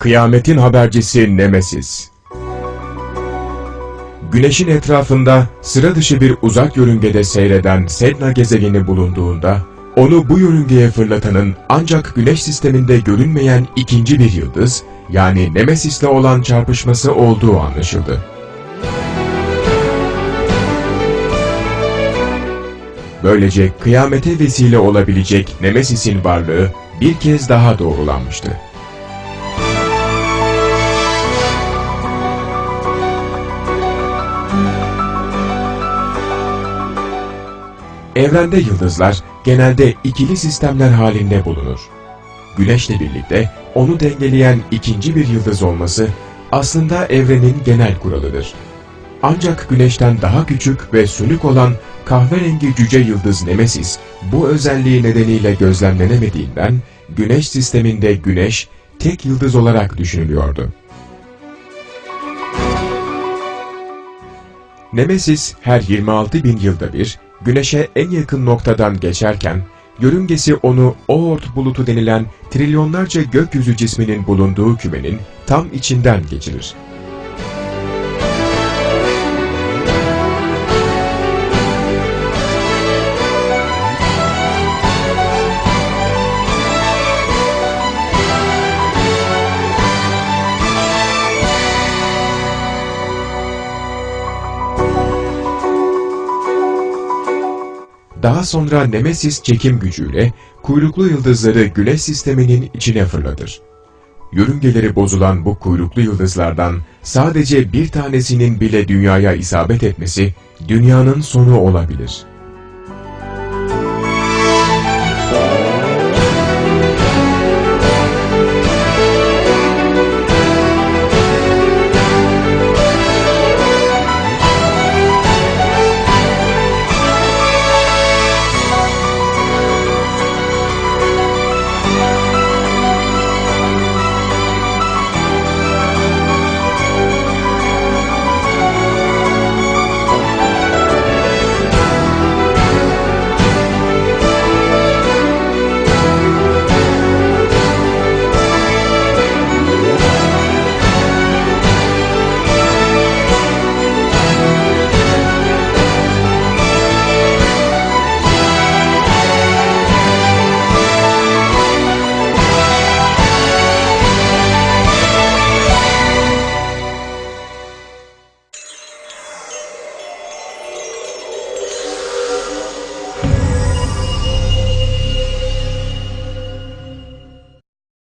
Kıyametin habercisi Nemesis Güneşin etrafında sıra dışı bir uzak yörüngede seyreden Sedna gezegeni bulunduğunda, onu bu yörüngeye fırlatanın ancak Güneş sisteminde görünmeyen ikinci bir yıldız, yani Nemesis'le olan çarpışması olduğu anlaşıldı. Böylece kıyamete vesile olabilecek Nemesis'in varlığı bir kez daha doğrulanmıştı. Evrende yıldızlar genelde ikili sistemler halinde bulunur. Güneşle birlikte onu dengeleyen ikinci bir yıldız olması aslında evrenin genel kuralıdır. Ancak Güneş'ten daha küçük ve sönük olan kahverengi cüce yıldız Nemesis bu özelliği nedeniyle gözlemlenemediğinden Güneş sisteminde Güneş tek yıldız olarak düşünülüyordu. Nemesis her 26 bin yılda bir Güneş'e en yakın noktadan geçerken, yörüngesi onu Oort bulutu denilen trilyonlarca gökyüzü cisminin bulunduğu kümenin tam içinden geçirir. Daha sonra Nemesis çekim gücüyle kuyruklu yıldızları Güneş sisteminin içine fırlatır. Yörüngeleri bozulan bu kuyruklu yıldızlardan sadece bir tanesinin bile dünyaya isabet etmesi dünyanın sonu olabilir.